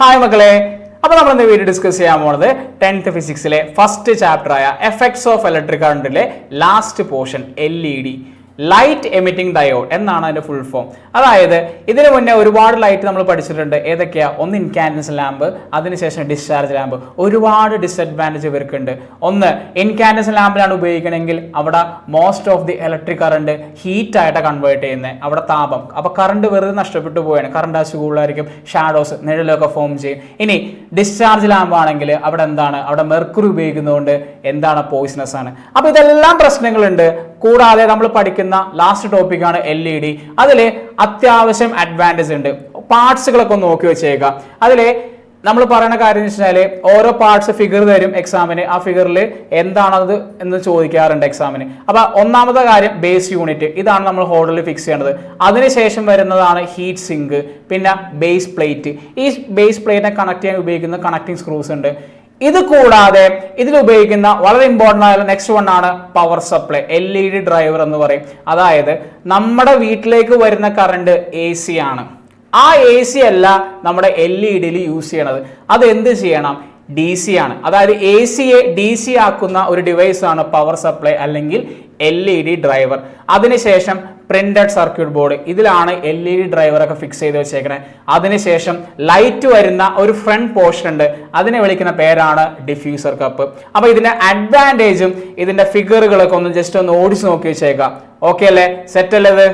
Hi മക്കളെ. അപ്പോൾ നമ്മൾ ഇന്ന് വീഡിയോ ഡിസ്കസ് ചെയ്യാൻ പോകുന്നത് ടെൻത്ത് ഫിസിക്സിലെ ഫസ്റ്റ് ചാപ്റ്റർ ആയ effects of electric കറണ്ടിലെ last portion L E D light emitting diode എന്നാണ് അതിന്റെ ഫുൾ ഫോം അതായത് ഇതിന് മുന്നേ ഒരുപാട് ലൈറ്റ് നമ്മൾ പഠിച്ചിട്ടുണ്ട്. ഏതൊക്കെയാ? ഒന്ന് ഇൻകാൻഡൻസ് ലാമ്പ് അതിനുശേഷം ഡിസ്ചാർജ് ലാമ്പ് ഒരുപാട് ഡിസ്അഡ്വാന്റേജ് ഇവർക്കുണ്ട്. ഒന്ന് ഇൻകാൻഡൻസ് ലാമ്പിലാണ് ഉപയോഗിക്കണമെങ്കിൽ അവിടെ most of the electric current heat ആയിട്ട് കൺവേർട്ട് ചെയ്യുന്നത് അവിടെ താപം. അപ്പോൾ കറണ്ട് വെറുതെ നഷ്ടപ്പെട്ടു പോയാണ് കറണ്ട് ആശു കൂടുതലായിരിക്കും. ഷാഡോസ് നിഴലൊക്കെ ഫോം ചെയ്യും. ഇനി ഡിസ്ചാർജ് ലാമ്പ് ആണെങ്കിൽ അവിടെ എന്താണ്? അവിടെ മെർക്കുറി ഉപയോഗിക്കുന്നതുകൊണ്ട് എന്താണ് പോയിസണസ് ആണ്. അപ്പോൾ ഇതെല്ലാം പ്രശ്നങ്ങളുണ്ട്. കൂടാതെ നമ്മൾ പഠിക്കുന്ന ലാസ്റ്റ് ടോപ്പിക്കാണ് എൽ ഇ ഡി അതിൽ അത്യാവശ്യം അഡ്വാന്റേജ് ഉണ്ട്. പാർട്സുകളൊക്കെ ഒന്ന് നോക്കി വെച്ചേക്കുക അതിൽ നമ്മൾ പറയുന്ന കാര്യം എന്ന് വെച്ചാൽ ഓരോ പാർട്സ് ഫിഗർ തരും എക്സാമിന് ആ ഫിഗറിൽ എന്താണത് എന്ന് ചോദിക്കാറുണ്ട് എക്സാമിന് അപ്പോൾ ഒന്നാമത്തെ കാര്യം ബേസ് യൂണിറ്റ് ഇതാണ് നമ്മൾ ഹോൾഡിൽ ഫിക്സ് ചെയ്യേണ്ടത്. അതിനുശേഷം വരുന്നതാണ് ഹീറ്റ് സിങ്ക് പിന്നെ ബേസ് പ്ലേറ്റ് ഈ ബേസ് പ്ലേറ്റിനെ കണക്ട് ചെയ്യാൻ ഉപയോഗിക്കുന്ന കണക്ടിങ് സ്ക്രൂസ് ഉണ്ട്. ഇത് കൂടാതെ ഇതിൽ ഉപയോഗിക്കുന്ന വളരെ ഇമ്പോർട്ടന്റ് ആയ നെക്സ്റ്റ് വൺ ആണ് power supply L E D driver എന്ന് പറയും. അതായത് നമ്മുടെ വീട്ടിലേക്ക് വരുന്ന കറണ്ട് എ സി ആണ്. ആ എ സി അല്ല നമ്മുടെ എൽ ഇ ഡിയിൽ യൂസ് ചെയ്യണത്. അത് എന്ത് ചെയ്യണം? ഡി സി ആണ്. അതായത് എ സിയെ ഡി സി ആക്കുന്ന ഒരു ഡിവൈസ് ആണ് പവർ സപ്ലൈ അല്ലെങ്കിൽ എൽ ഇ ഡി ഡ്രൈവർ അതിനുശേഷം പ്രിന്റഡ് സർക്യൂട്ട് ബോർഡ് ഇതിലാണ് എൽ ഇ ഡി ഡ്രൈവർ ഒക്കെ ഫിക്സ് ചെയ്ത് വെച്ചേക്കണേ. അതിനുശേഷം ലൈറ്റ് വരുന്ന ഒരു ഫ്രണ്ട് പോർഷൻ ഉണ്ട്. അതിനെ വിളിക്കുന്ന പേരാണ് ഡിഫ്യൂസർ കപ്പ് അപ്പൊ ഇതിന്റെ അഡ്വാന്റേജും ഇതിന്റെ ഫിഗറുകളൊക്കെ ഒന്ന് ജസ്റ്റ് ഒന്ന് ഓടിച്ച് നോക്കി വെച്ചേക്കാം. ഓക്കെ അല്ലേ? സെറ്റ് അല്ലേ